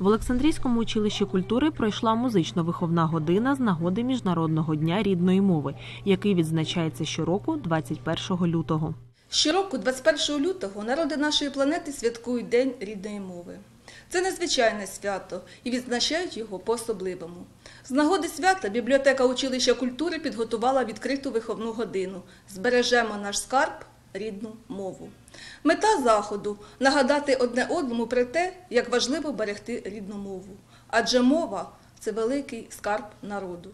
В Олександрійському училищі культури пройшла музично-виховна година з нагоди Міжнародного дня рідної мови, який відзначається щороку 21 лютого. Щороку, 21 лютого, народи нашої планети святкують День рідної мови. Це незвичайне свято і відзначають його по-особливому. З нагоди свята бібліотека училища культури підготувала відкриту виховну годину Збережемо наш скарб рідну мову. Мета заходу нагадати одне одному про те, як важливо берегти рідну мову, адже мова це великий скарб народу.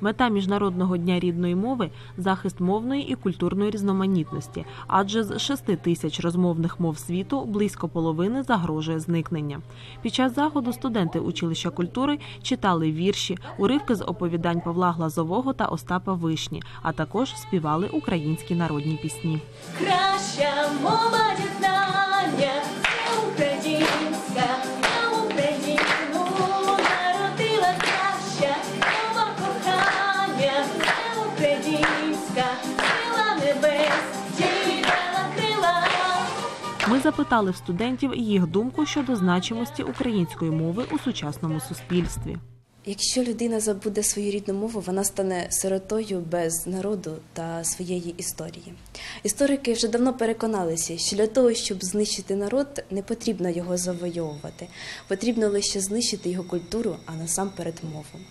Мета Міжнародного дня рідної мови захист мовної і культурної різноманітності, адже з 6 тисяч розмовних мов світу близько половини загрожує зникнення. Під час заходу студенти училища культури читали вірші, уривки з оповідань Павла Глазового та Остапа Вишні, а також співали українські народні пісні. Краща мова дізнання, Ми запитали в студентів їх думку щодо значимості української мови у сучасному суспільстві. Якщо людина забуде свою рідну мову, вона стане сиротою без народу та своєї історії. Історики вже давно переконалися, що для того, щоб знищити народ, не потрібно його завойовувати, потрібно лише знищити його культуру, а насамперед мову.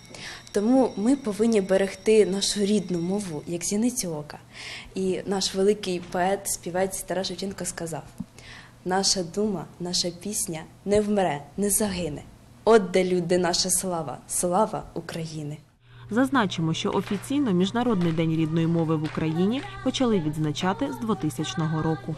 Тому ми повинні берегти нашу рідну мову як зіницю ока. І наш великий поет, співець Тарас Шевченко сказав: наша дума, наша пісня не вмре, не загине. От де люди, наша слава, слава України. Зазначимо, що офіційно Міжнародний день рідної мови в Україні почали відзначати з 2000 року.